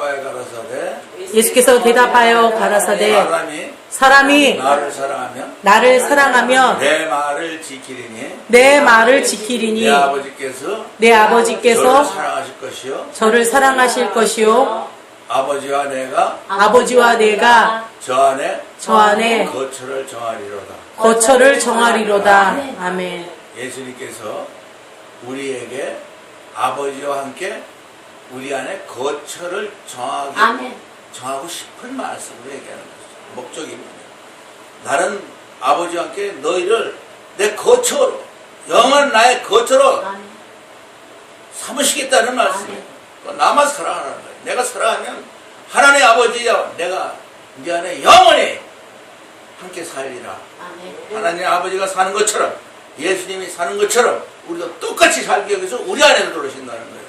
대답하여 가라사대. 예수께서 대답하여 가라사대. 사람이 사람이 나를 사랑하면 나를 사랑하며 내 말을 지키리니. 내 말을 지키리니. 내 아버지께서 내 저를 아버지께서 사랑하실 것이요. 저를 사랑하실 것이요. 아버지와 내가 아버지와 내가 저 안에 저 안에 거처를 정하리로다. 거처를 정하리로다. 아멘. 예수님께서 우리에게 아버지와 함께 우리 안에 거처를 정하기, 아멘. 정하고 싶은 말씀으로 얘기하는 것이죠. 목적입니다. 나는 아버지와 함께 너희를 내 거처로, 영원 나의 거처로 아멘. 삼으시겠다는 말씀이에요. 나만 사랑하라는 거예요. 내가 사랑하면 하나님 아버지와 내가 네 안에 영원히 함께 살리라. 아멘. 하나님 아버지가 사는 것처럼 예수님이 사는 것처럼 우리도 똑같이 살기 위해서 우리 안에 들어오신다는 거예요.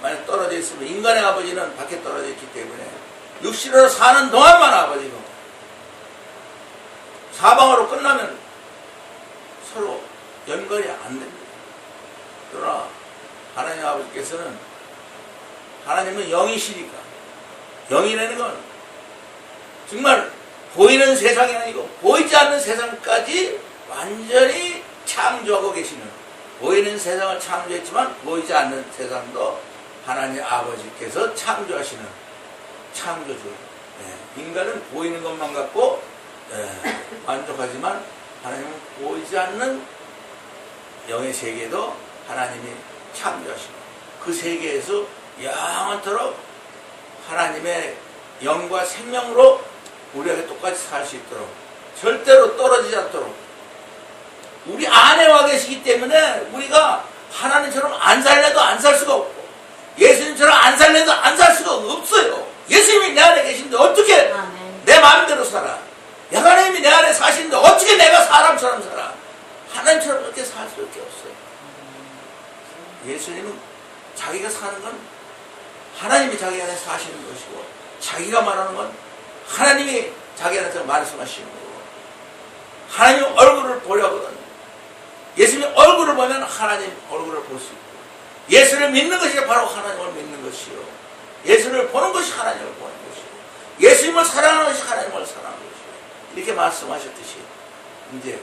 만약 떨어져 있으면 인간의 아버지는 밖에 떨어져 있기 때문에 육신으로 사는 동안만 아버지고 사방으로 끝나면 서로 연결이 안 됩니다. 그러나 하나님 아버지께서는 하나님은 영이시니까 영이라는 건 정말 보이는 세상이 아니고 보이지 않는 세상까지 완전히 창조하고 계시는 보이는 세상을 창조했지만 보이지 않는 세상도 하나님 아버지께서 창조하시는 창조주. 예, 인간은 보이는 것만 갖고 예, 만족하지만 하나님은 보이지 않는 영의 세계도 하나님이 창조하시고 그 세계에서 영원토록 하나님의 영과 생명으로 우리에게 똑같이 살 수 있도록 절대로 떨어지지 않도록 우리 안에 와 계시기 때문에 우리가 하나님처럼 안 살래도 안 살 수가 없고 예수님처럼 안 살래도 안 살 수가 없어요. 예수님이 내 안에 계신데 어떻게. 내 마음대로 살아? 하나님이 내 안에 사시는데 어떻게 내가 사람처럼 살아? 하나님처럼 그렇게 살 수밖에 없어요. 예수님은 자기가 사는 건 하나님이 자기 안에 사시는 것이고 자기가 말하는 건 하나님이 자기 안에서 말씀하시는 거고 하나님 얼굴을 보려거든 예수님 얼굴을 보면 하나님 얼굴을 볼 수 있고 예수를 믿는 것이 바로 하나님을 믿는 것이요. 예수를 보는 것이 하나님을 보는 것이요. 예수님을 사랑하는 것이 하나님을 사랑하는 것이요. 이렇게 말씀하셨듯이 이제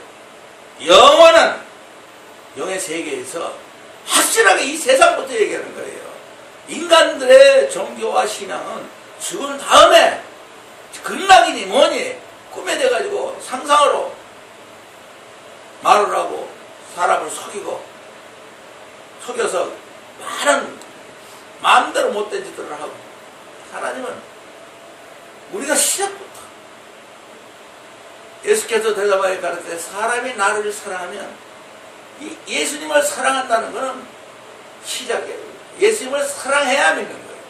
영원한 영의 세계에서 확실하게 이 세상부터 얘기하는 거예요. 인간들의 종교와 신앙은 죽은 다음에 극락이니 뭐니 꿈에 돼가지고 상상으로 말을 하고 사람을 속이고 속여서 많은 마음대로 못된 짓들을 하고 하나님은 우리가 시작부터 예수께서 대답하여 가르쳐 사람이 나를 사랑하면 이 예수님을 사랑한다는 것은 시작이에요. 예수님을 사랑해야 믿는 거예요.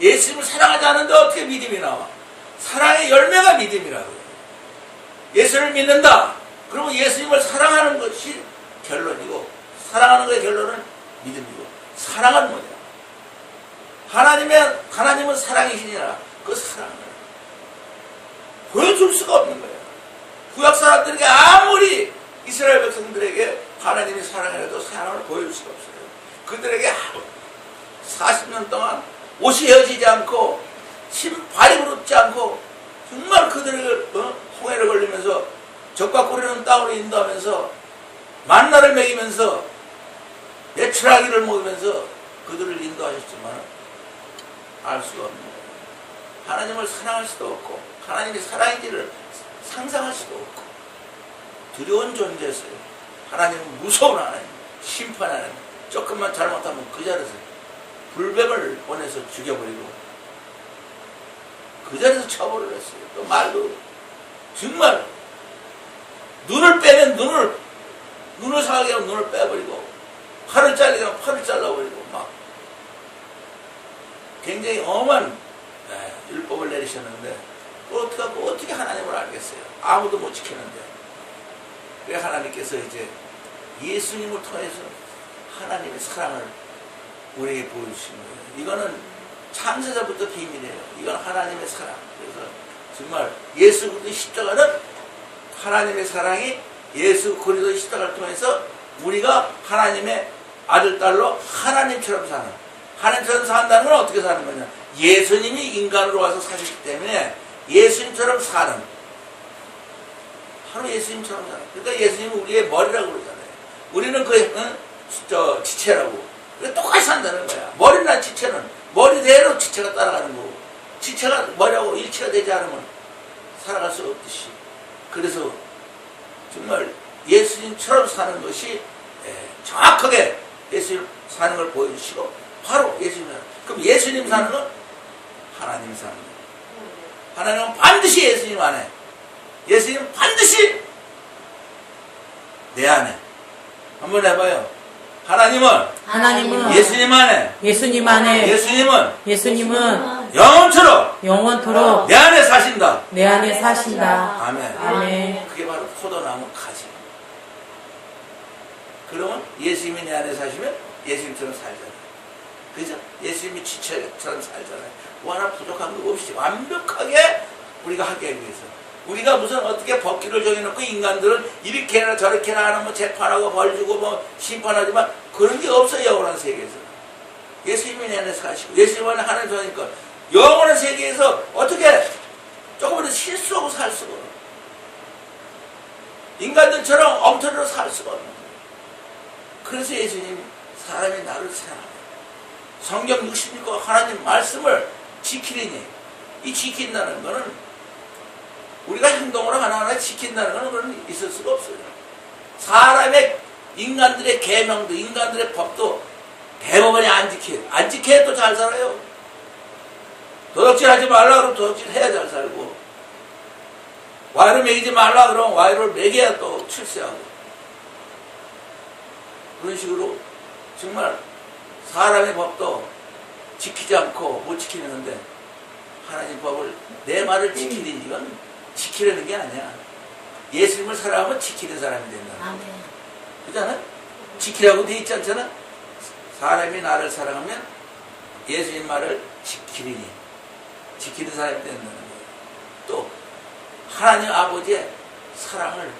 예수님을 사랑하지 않는데 어떻게 믿음이 나와? 사랑의 열매가 믿음이라고요. 예수를 믿는다. 그러면 예수님을 사랑하는 것이 결론이고 사랑하는 것의 결론은 믿음이고 사랑은 뭐냐? 하나님의 하나님은 사랑이시니라 그 사랑을 보여줄 수가 없는 거예요. 구약 사람들에게 아무리 이스라엘 백성들에게 하나님이 사랑해도 사랑을 보여줄 수가 없어요. 그들에게 40년 동안 옷이 헤어지지 않고 신발이 부럽지 않고 정말 그들을 어? 홍해를 걸리면서 적과 꼬리는 땅으로 인도하면서 만나를 먹이면서 매출하기를 먹으면서 그들을 인도하셨지만 알 수가 없는 거예요. 하나님을 사랑할 수도 없고 하나님이 사랑인지를 상상할 수도 없고 두려운 존재였어요. 하나님은 무서운 하나님, 심판 하나님. 조금만 잘못하면 그 자리에서 불뱀을 보내서 죽여버리고 그 자리에서 처벌을 했어요. 또 말도 정말 눈을 빼면 눈을 눈을 상하게 하면 눈을 빼버리고 팔을 하면 팔을 잘라버리고 막 굉장히 엄한 네, 율법을 내리셨는데 그 어떻게 하고 어떻게 하나님을 알겠어요? 아무도 못 지키는데 왜 하나님께서 이제 예수님을 통해서 하나님의 사랑을 우리에게 보여주신 거예요. 이거는 창세자부터 비밀이에요. 이건 하나님의 사랑. 그래서 정말 예수 그리스도 십자가는 하나님의 사랑이 예수 그리스도 십자가를 통해서 우리가 하나님의 아들 딸로 하나님처럼 사는 하나님처럼 산다는 건 어떻게 사는 거냐? 예수님이 인간으로 와서 사셨기 때문에 예수님처럼 사는. 바로 예수님처럼 사는. 그러니까 예수님은 우리의 머리라고 그러잖아요. 우리는 그, 응? 저, 지체라고. 그러니까 똑같이 산다는 거야. 머리나 지체는 머리대로 지체가 따라가는 거고. 지체가 머리하고 일치가 되지 않으면 살아갈 수 없듯이. 그래서 정말 예수님처럼 사는 것이 예, 정확하게 예수님 사는 걸 보여주시고 바로 예수님 사는 그럼 예수님 사는 건 하나님 사는 거예요. 하나님은 반드시 예수님 안에 예수님 반드시 내 안에 한번 해봐요. 하나님은 하나님은 예수님 안에 예수님 안에 예수님은 예수님은 영원처럼 영원토록 내 안에 사신다. 내 안에 사신다. 아멘. 아멘. 그게 바로 포도나무 가지. 그러면 예수님이 내 안에 사시면 예수님처럼 살잖아요. 그죠? 예수님이 지체처럼 살잖아요. 뭐 하나 부족한 거 없이 완벽하게 우리가 하기 위해서. 우리가 무슨 어떻게 법규를 정해놓고 인간들은 이렇게나 저렇게나 하는 뭐 재판하고 벌 주고 뭐 심판하지만 그런 게 없어요, 영원한 세계에서. 예수님이 내 안에 사시고 예수님 안에 하나님 사니까 영원한 세계에서 어떻게 조금이라도 실수하고 살 수가 없어. 인간들처럼 엉터리로 살 수가 거예요. 그래서 예수님 사람이 나를 사랑해요. 성경 66과 하나님 말씀을 지키리니 이 지킨다는 거는 우리가 행동으로 하나하나 지킨다는 거는 그건 있을 수가 없어요. 사람의 인간들의 계명도 인간들의 법도 대부분이 안 지켜요. 안 지켜야 또 잘 살아요. 도덕질 하지 말라 그러면 도덕질 해야 잘 살고 와이를 먹이지 말라 그러면 와이를 먹여야 또 출세하고 그런 식으로 정말 사람의 법도 지키지 않고 못 지키는데 하나님 법을 내 말을 지키는 이건 지키려는 게 아니야. 예수님을 사랑하면 지키는 사람이 된다 아멘. 그잖아? 지키라고 돼 있지 않잖아? 사람이 나를 사랑하면 예수님 말을 지키리니 지키는 사람이 된다는 거예요 또 하나님 아버지의 사랑을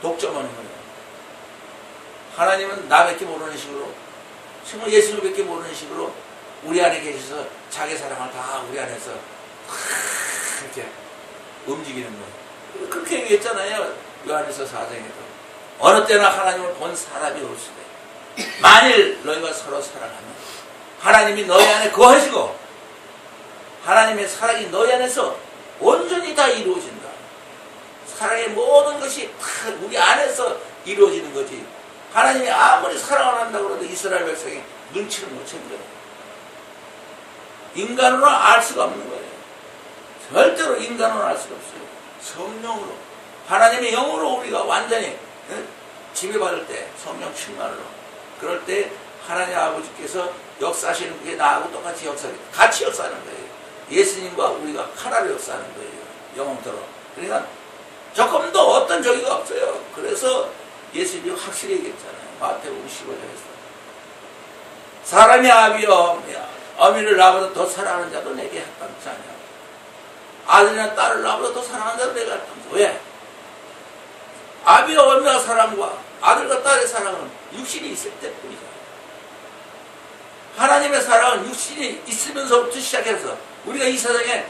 독점하는 거예요. 하나님은 나밖에 모르는 식으로, 정말 예수님밖에 모르는 식으로 우리 안에 계셔서 자기 사랑을 다 우리 안에서 다 이렇게 움직이는 거예요. 그렇게 얘기했잖아요. 요한에서 사장에도. 어느 때나 하나님을 본 사람이 없으되 만일 너희가 서로 사랑하면 하나님이 너희 안에 거하시고 하나님의 사랑이 너희 안에서 온전히 다 이루어진다. 사랑의 모든 것이 다 우리 안에서 이루어지는 거지. 하나님이 아무리 사랑을 한다고 해도 이스라엘 백성이 눈치를 못챈 거예요. 인간으로는 알 수가 없는 거예요. 절대로 인간으로는 알 수가 없어요. 성령으로. 하나님의 영으로 우리가 완전히 예? 지배받을 때 성령 충만으로. 그럴 때 하나님 아버지께서 역사하시는 그게 나하고 똑같이 역사하는 같이 역사하는 거예요. 예수님과 우리가 하나로 역사하는 거예요. 영혼처럼. 그러니까 조금도 어떤 저기가 없어요. 그래서 예수님이 확실히 얘기했잖아요. 마태복음 15장에서. 사람이 아비여 어미를 나보다 더 사랑하는 자도 내게 합당치 않냐. 아들이나 딸을 나보다 더 사랑하는 자도 내게 합당치 왜? 아비와 어미와 사랑과 아들과 딸의 사랑은 육신이 있을 때뿐이잖아요. 하나님의 사랑은 육신이 있으면서부터 시작해서 우리가 이 세상에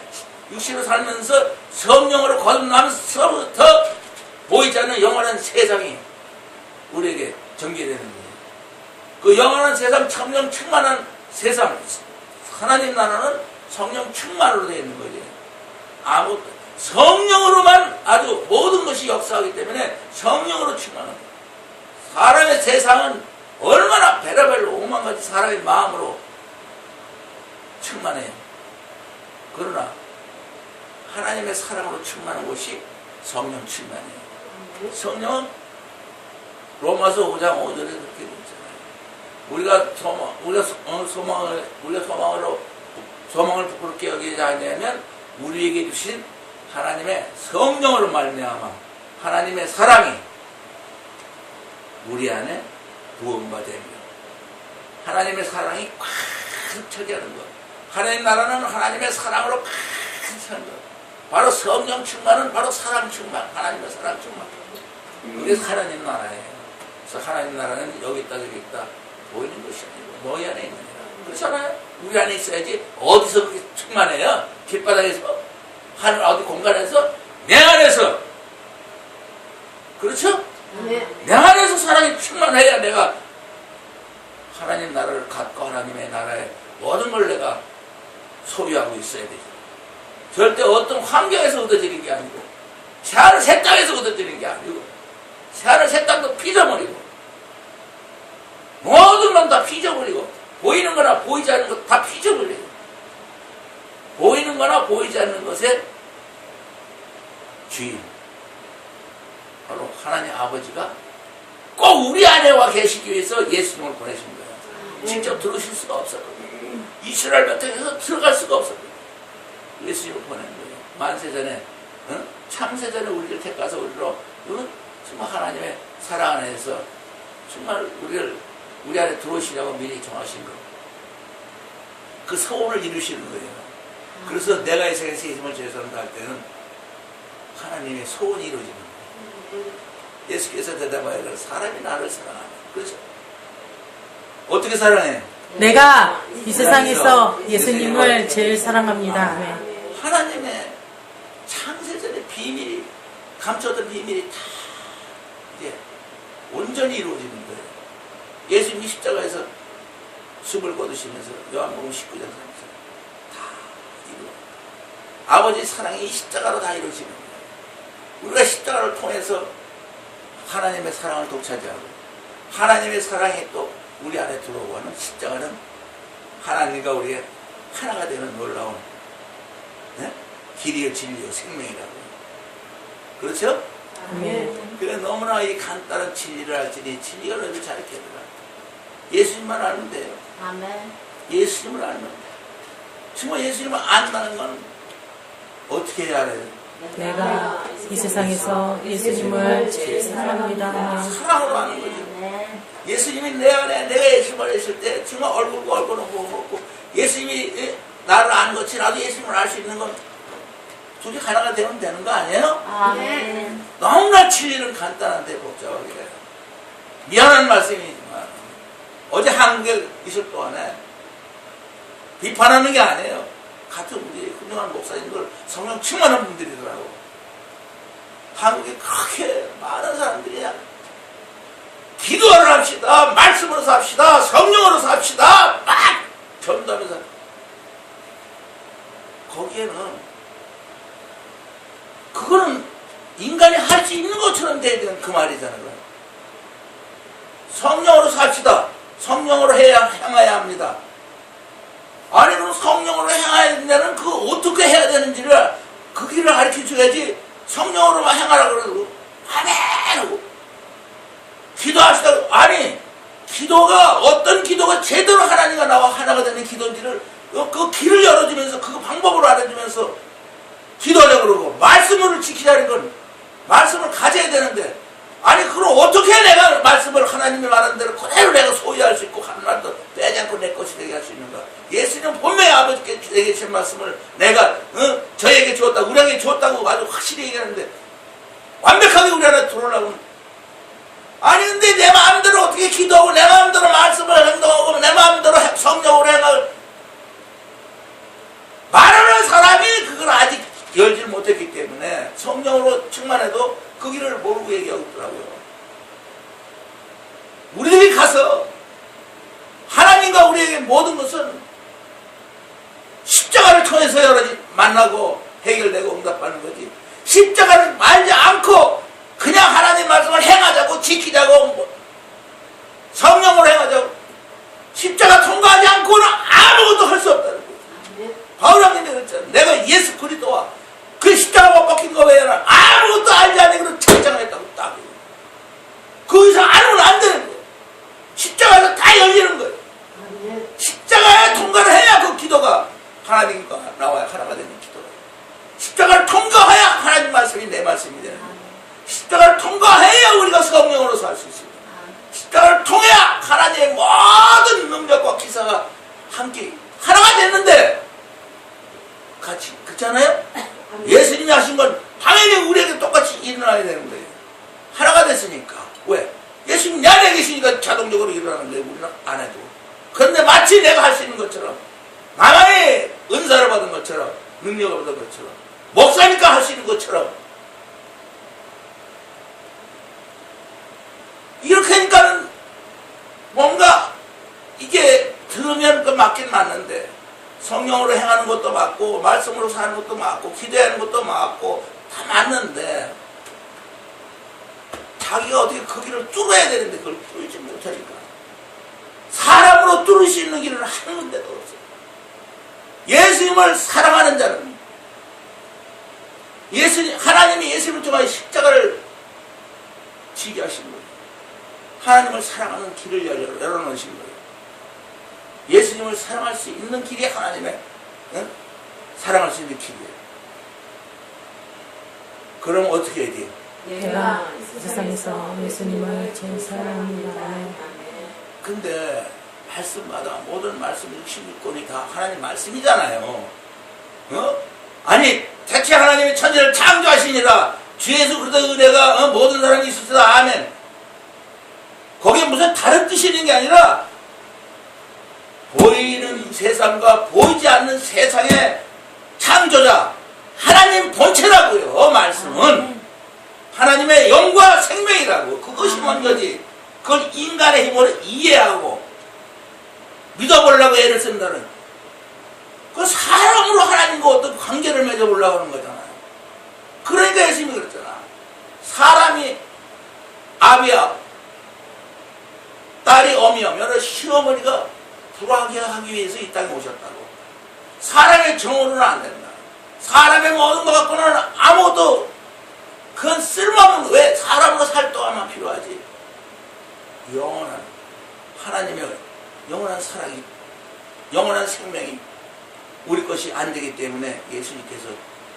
육신으로 살면서 성령으로 거듭나면서부터 보이지 않는 영원한 세상이 우리에게 전개되는 거예요. 그 영원한 세상, 성령 충만한 세상, 하나님 나라는 성령 충만으로 되어 있는 거죠. 아무 성령으로만 아주 모든 것이 역사하기 때문에 성령으로 거예요. 사람의 세상은 얼마나 베라벨 오만 가지 사람의 마음으로 충만해요. 그러나 하나님의 사랑으로 충만한 곳이 성령 충만이에요. 성령은 로마서 5장 5절에 그렇게 있잖아요. 우리가 소망, 우리가 소- 어, 소망을, 우리가 소망으로, 소망을 부끄럽게 여기지 않냐면 우리에게 주신 하나님의 성령으로 말미암아 하나님의 사랑이 우리 안에 부음받으며 하나님의 사랑이 꽉 차지하는 것. 하나님 나라는 하나님의 사랑으로 꽉 차는 것. 바로 성령 충만은 바로 사랑 충만, 하나님의 사랑 충만. 그게 하나님 나라예요. 그래서 하나님 나라는 여기 있다 저기 있다 보이는 것이 아니고 너희 안에 있느니라. 그렇잖아요. 우리 안에 있어야지 어디서 그렇게 충만해요? 길바닥에서 하늘 어디 공간에서 내 안에서 그렇죠? 네. 내 안에서 사랑이 충만해야 내가 하나님 나라를 갖고 하나님의 나라의 모든 걸 내가 소유하고 있어야 되죠. 절대 어떤 환경에서 얻어지는 게 아니고 새하늘 새 땅에서 얻어지는 게 아니고 새하늘 새 땅도 삐져버리고 모든 건다 삐져버리고 보이는 거나 보이지 않는 것다 삐져버리고 보이는 거나 보이지 않는 것의 주인 바로 하나님 아버지가 꼭 우리 안에 와 계시기 위해서 예수님을 보내신 거예요. 직접 들으실 수가 없었거든요. 이스라엘 백성에서 들어갈 수가 없었거든요. 예수님을 보낸 거예요. 만세 전에, 어? 창세 전에 우리를 택가서 우리로, 어? 정말 하나님의 사랑 안에서 정말 우리를, 우리 안에 들어오시려고 미리 정하신 거. 그 소원을 이루시는 거예요. 그래서 내가 이 세상에서 예수님을 제사한다 할 때는 하나님의 소원이 이루어지는 거예요. 예수께서 대답하여 사람이 나를 사랑하는 그렇죠? 어떻게 사랑해? 내가 이 세상에서 예수님을 제일 사랑합니다. 아멘. 하나님의 창세전의 비밀이 감춰둔 비밀이 다 이제 온전히 이루어지는 거 예수님이 십자가에서 숨을 거두시면서 요한복음 19장 3절 다 이루어. 아버지 사랑이 이 십자가로 다 이루어지는 거예요. 우리가 십자가를 통해서 하나님의 사랑을 독차지하고 하나님의 사랑이 또 우리 안에 들어오고 하는 십자가는 하나님과 우리의 하나가 되는 놀라운 네? 길이요 진리요 생명이라고 그렇죠? 아멘. 그래 너무나 이 간단한 진리를 알지니 진리가 너희를 잘 깨달아 예수님만 알면 돼요 아멘. 예수님을 알면 돼 정말 예수님을 안다는 건 어떻게 해야 해요? 내가 이 세상에서 예수님을 제일 사랑합니다. 사랑으로 아는 거지 네. 예수님이 내 안에 내가 예수님을 했을 때 정말 얼굴과 얼굴은 보고 예수님이 예, 나를 아는 것이 나도 예수님을 알 수 있는 건 둘이 하나가 되면 되는 거 아니에요? 아멘. 너무나 진리는 간단한데 복잡하게 돼요. 미안한 말씀이지만 어제 한국에 있을 동안에 비판하는 게 아니에요. 같은 우리 훌륭한 목사님들 성령 충만한 분들이더라고. 한국에 그렇게 많은 사람들이 그냥 기도를 합시다. 말씀으로 삽시다. 성령으로 삽시다. 막 전도하면서 거기에는 그거는 인간이 할 수 있는 것처럼 돼야 되는 그 말이잖아요. 성령으로 삽시다. 성령으로 해야 행해야 합니다. 아니 그럼 성령으로 행해야 된다는 그 어떻게 해야 되는지를 그 길을 가르쳐 줘야지 성령으로만 행하라 그러고 아멘 하고 기도하시다 아니 기도가 어떤 기도가 제대로 하나님과 나와 하나가 되는 기도인지를 어, 그 길을 열어주면서 그 방법으로 알려주면서 기도하려고 그러고 말씀을 지키자는 건 말씀을 가져야 되는데 아니 그럼 어떻게 내가 말씀을 하나님이 말하는 대로 그대로 내가 소유할 수 있고 한 말도 빼지 않고 내 것이 되게 할 수 있는가? 예수님 본명의 아버지께 내게 준 말씀을 내가 어? 저에게 주었다 우리에게 주었다고 아주 확실히 얘기하는데 완벽하게 우리 안에 들어오려고. 아니 근데 내 마음대로 어떻게 기도하고 내 마음대로 말씀을 행동하고 내 마음대로 성령으로 행할 말하는 사람이 그걸 아직 열질 못했기 때문에 성령으로 충만해도 그 길을 모르고 얘기하고 있더라고요. 우리들이 가서 하나님과 우리에게 모든 것은 십자가를 통해서 여러 만나고 해결되고 응답하는 거지. 십자가를 말지 않고 그냥 하나님 말씀을 행하자고 지키자고 뭐 성령으로 행하자고 십자가 통과하지 않고는 아무것도 할 수 없다는 거예요. 아멘. 바울 왕님이 그랬잖아. 내가 예수 그리스도와 그 십자가 못 박힌 거 외에는 아무것도 알지 않는 그런 창장을 했다고 딱. 그 이상 알면 안 되는 거예요. 십자가에서 다 열리는 거예요. 십자가에 통과를 해야 그 기도가 하나님과 나와야 하나가 되는 기도가. 십자가를 통과해야 하나님 말씀이 내 말씀이 되는 거예요. 십자가를 통과해야 우리가 성령으로 살 수 있습니다. 십자가를 통해야 하나님의 모든 능력과 기사가 함께 하나가 됐는데 같이 그렇잖아요? 예수님이 하신 건 당연히 우리에게 똑같이 일어나야 되는 거예요. 하나가 됐으니까 왜? 예수님 내 안에 계시니까 자동적으로 일어나는데 우리는 안 해도 그런데 마치 내가 할 수 있는 것처럼 나만의 은사를 받은 것처럼 능력을 받은 것처럼 목사니까 할 수 있는 것처럼 이렇게 하니까는 뭔가 이게 들으면 그 맞긴 맞는데 성령으로 행하는 것도 맞고 말씀으로 사는 것도 맞고 기도하는 것도 맞고 다 맞는데 자기가 어떻게 그 길을 뚫어야 되는데 그걸 뚫지 못하니까 사람으로 뚫을 수 있는 길을 하는 데도 없어요. 예수님을 사랑하는 자는 예수님 하나님이 예수님을 통하여 십자가를 지게 하신 거예요. 하나님을 사랑하는 길을 열어놓으신 거예요. 예수님을 사랑할 수 있는 길이 하나님의 응? 사랑할 수 있는 길이에요. 그럼 어떻게 해야 돼요? 내가 이 세상에서 예수님을 제일 사랑합니다. 아멘. 근데 말씀마다 모든 말씀 66권이 다 하나님 말씀이잖아요. 어? 아니 대체 하나님이 천지를 창조하시니라 주 예수 그리스도 은혜가 어? 모든 사람이 있으시다 아멘. 거기에 무슨 다른 뜻이 있는 게 아니라 보이는 세상과 보이지 않는 세상의 창조자 하나님 본체라고요 말씀은. 하나님의 영과 생명이라고. 그것이 먼저지? 그걸 인간의 힘으로 이해하고 믿어보려고 애를 쓴다는. 그 사람으로 하나님과 어떤 관계를 맺어보려고 하는 거잖아요. 그러니까 예수님이 그랬잖아. 사람이 아비야 딸이 어미야 여러 시어머니가 불하게 하기 위해서 이 땅에 오셨다고. 사람의 정으로는 안 된다. 사람의 모든 것 갖고는 아무것도 그건 쓸모없는 왜? 사람으로 살 동안만 필요하지. 영원한 하나님의 영원한 사랑이 영원한 생명이 우리 것이 안 되기 때문에 예수님께서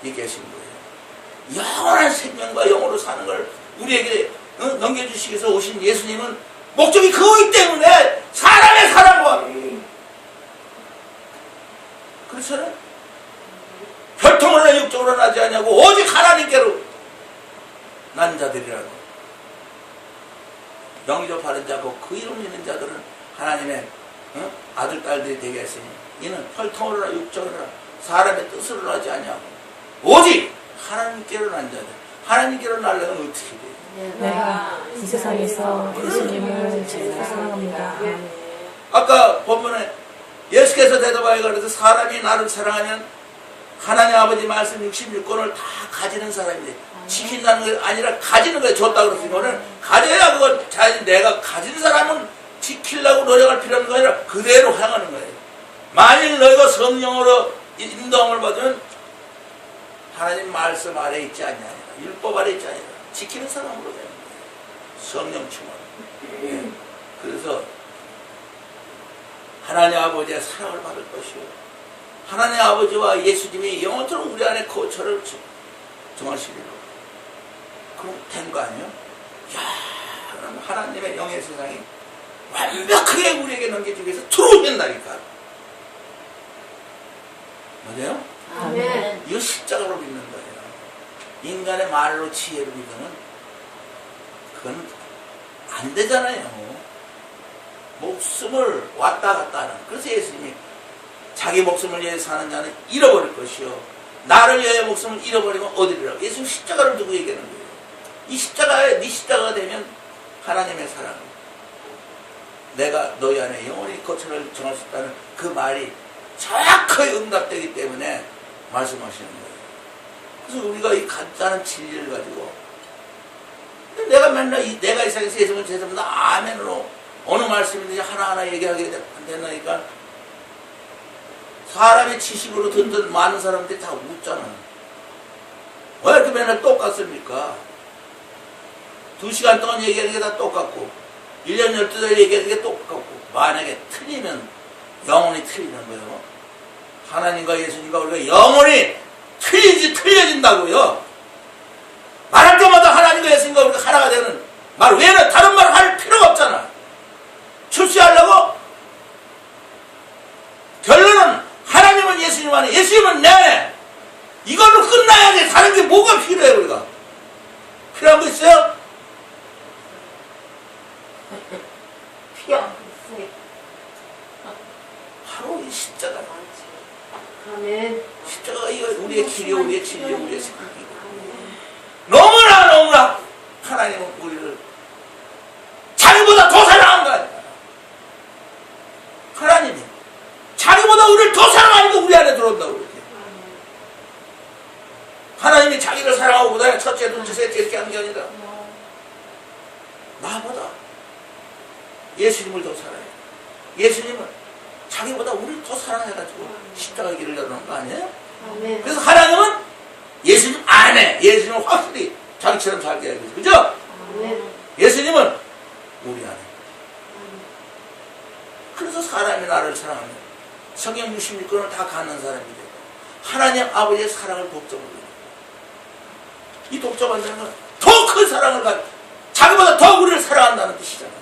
얘기하신 거예요. 영원한 생명과 영으로 사는 걸 우리에게 어? 넘겨주시기 위해서 오신 예수님은 목적이 그거기 때문에 사람의 사랑과 그렇잖아요. 혈통으로나 육적으로 나지 않냐고 오직 하나님께로 난 자들이라고 영접하는 자고 그 이름 있는 자들은 하나님의 어? 아들 딸들이 되게 했으니 이는 혈통으로나 육적으로나 사람의 뜻으로 나지 않냐고 오직 하나님께로 난 자들 하나님께로 날려면 어떻게 돼요? 내가 이 세상에서 예수님을 제일 사랑합니다. 아멘. 아까 본문에 예수께서 대답하여 그래서 사람이 나를 사랑하면 하나님 아버지 말씀 66권을 다 가지는 사람이 돼. 지킨다는 게 아니라 가지는 거예요. 줬다 그랬으면은 가져야 그건 자기 내가 가진 사람은 지키려고 노력할 필요는 거 아니라 그대로 향하는 거예요. 만일 너희가 성령으로 인도함을 받으면 하나님 말씀 아래 있지 않냐. 율법 아래 있지 않냐. 지키는 사람으로 되는 거예요. 성령 충만. 예. 그래서 하나님 아버지의 사랑을 받을 것이요. 하나님 아버지와 예수님이 영원토록 우리 안에 거처를 정하시리로. 그럼 된 거 아니에요? 야, 그럼 하나님의 영의 세상이 완벽하게 우리에게 넘겨주기 위해서 들어오신다니까. 맞아요? 아멘. 이거 십자가로 믿는 거예요. 인간의 말로 지혜로 믿으면 그건 안 되잖아요. 목숨을 왔다 갔다 하는. 그래서 예수님이 자기 목숨을 위해 사는 자는 잃어버릴 것이요. 나를 위하여 목숨을 잃어버리면 어디리라고. 예수님 십자가를 두고 얘기하는 거예요. 이 십자가에 네 십자가가 되면 하나님의 사랑. 내가 너희 안에 영원히 거처를 정할 수 있다는 그 말이 정확하게 응답되기 때문에 말씀하시는 거예요. 그래서 우리가 이 간단한 진리를 가지고 내가 맨날 이, 내가 이 세상에서 예수님을 제자입니다. 아멘으로 어느 말씀인지 하나하나 얘기하게 되- 된다니까 사람의 지식으로 듣던 많은 사람들이 다 웃잖아. 왜 이렇게 맨날 똑같습니까? 두 시간 동안 얘기하는 게 다 똑같고 1년 12달 얘기하는 게 똑같고 만약에 틀리면 영원히 틀리는 거예요. 하나님과 예수님과 우리가 영원히 틀리지 틀려진다고요. 말할 때마다 하나님과 예수님과 우리가 하나가 되는 말 외에는 다른 말할 없잖아. 출세하려고? 결론은 하나님은 예수님 안에 예수님은 내 이걸로 끝나야지 다른 게 뭐가 필요해 우리가? 필요한 거 있어요? 피어. 아멘. 십자가 이거 우리의 길이요 우리의 진리요 우리의 생각이고 너무나 너무나 하나님은 우리를 자기보다 더 사랑한 거 아니야 하나님이 자기보다 우리를 더 사랑하니까 우리 안에 들어온다고 그러지 하나님이 자기를 사랑하고 보다 첫째 둘째 셋째 이렇게 하는 게 아니라 나보다 예수님을 더 사랑해 예수님은 자기보다 우리를 더 사랑해가지고 십자가 길을 열어놓은 거 아니에요? 그래서 하나님은 예수님 안에 예수님은 확실히 자기처럼 살게 해야 되죠. 그죠? 예수님은 우리 안에. 그래서 사람이 나를 사랑하면 성경 66권을 다 갖는 사람이 되고 하나님 아버지의 사랑을 해요. 이 독점한다는 건 더 큰 사랑을 가지고 자기보다 더 우리를 사랑한다는 뜻이잖아요.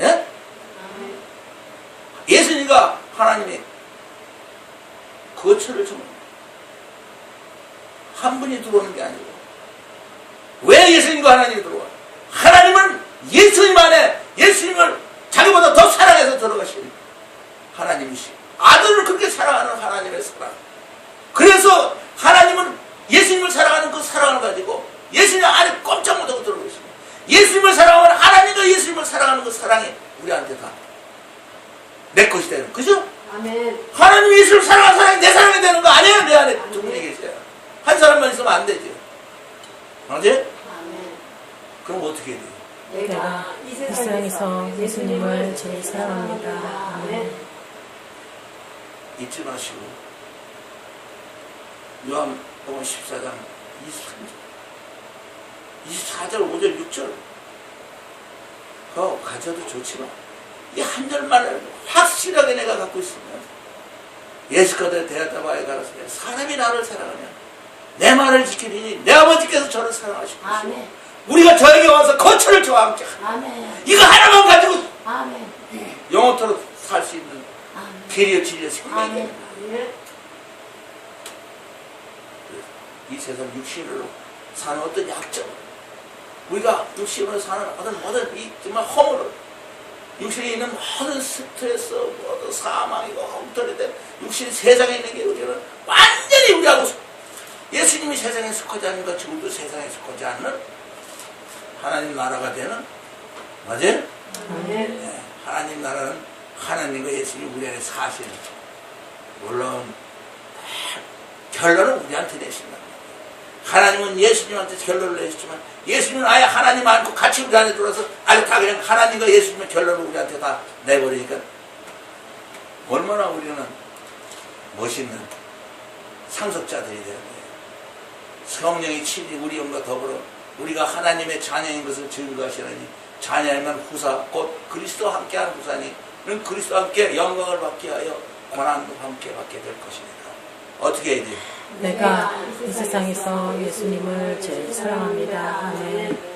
예? 예수님과 하나님이 거처를 좀한 분이 들어오는 게 아니고 왜 예수님과 하나님이 들어와? 하나님은 예수님 안에 예수님을 자기보다 더 사랑해서 들어가신 하나님이시 아들을 그렇게 사랑하는 하나님의 사랑 그래서 하나님은 예수님을 사랑하는 그 사랑을 가지고 예수님 안에 꼼짝 못하고 들어오고 있습니다 예수님을 사랑하면 하나님과 예수님을 사랑하는 그 사랑이 우리한테 다 내 것이 되는 그죠? 아멘. 하나님 예수를 사랑하는 사람이 내 사랑이 되는 거 아니에요 내 안에 두 분이 계세요 한 사람만 있으면 안 되죠 맞지? 아멘. 그럼 어떻게 돼요? 내가 이 세상에서 예수님을 제일 사랑합니다. 아멘. 잊지 마시고 요한복음 14장 23절 24절 5절 6절 그거 가져도 좋지만 이 한 절만을 확실하게 내가 갖고 있으면 예수께서 대하다 바에 가라서 사람이 나를 사랑하면 내 말을 지키리니 내 아버지께서 저를 사랑하시고 아멘. 우리가 저에게 와서 거처를 저와 함께. 아멘. 이거 하나만 가지고 아멘. 영원토록 살 수 있는 아멘. 길이요 진리요 생명이 아멘. 됩니다. 아멘. 이 세상 육신으로 사는 어떤 약점, 우리가 육신으로 사는 어떤 모든 이 정말 허물을, 육신에 있는 모든 스트레스, 모든 사망이고 엉터리 된 육신 세상에 있는 게 우리는 완전히 우리하고 소- 예수님이 세상에 속하지 않는 것, 지금도 세상에 속하지 않는 하나님 나라가 되는, 맞아요? 네, 하나님 나라는 하나님과 예수님이 우리 안에 사시는 물론 결론은 우리한테 내신다. 하나님은 예수님한테 결론을 내셨지만 예수님은 아예 하나님 않고 같이 우리 안에 들어와서 아예 다 그냥 하나님과 예수님의 결론을 우리한테 다 내버리니까 얼마나 우리는 멋있는 상속자들이 되는 거예요. 성령이 친히 우리 영과 더불어 우리가 하나님의 자녀인 것을 증거하시느니 자녀이면 후사 곧 그리스도와 함께하는 후사니 는 그리스도와 함께 영광을 받게 하여 고난도 함께 받게 될 것입니다. 어떻게 해야 돼요? 내가 이 세상에서 예수님을 제일 사랑합니다. 아멘.